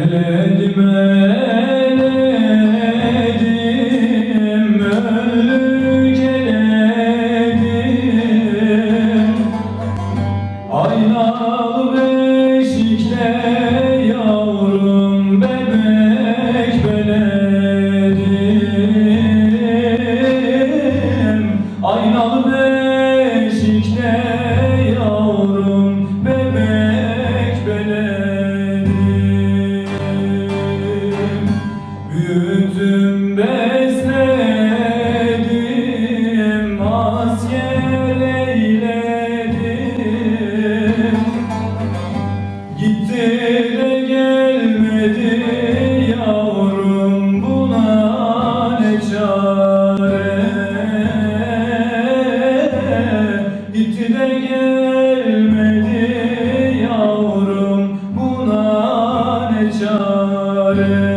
Eledim eledim doymaz yer Gitti de gelmedi yavrum buna ne çare? Gitti de gelmedi yavrum buna ne çare?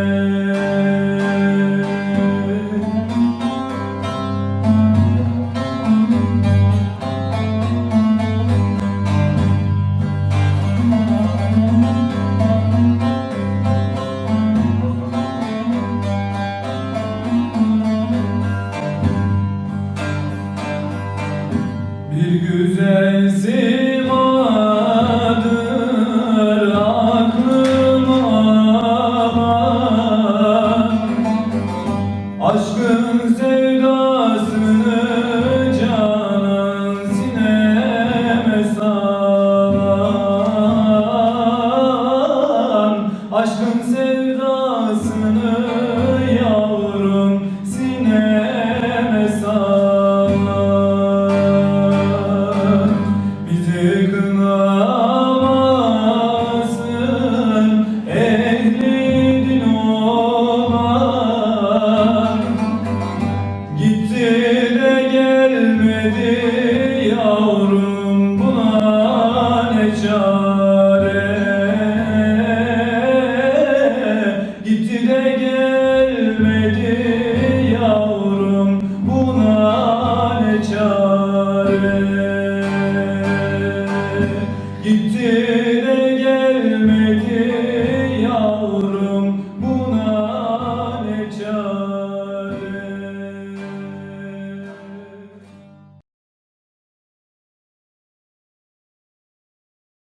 Bir güzelsin vardır aklıma bak Aşkın sevdasını canan sineme salan Aşkın sevdasını yavrum.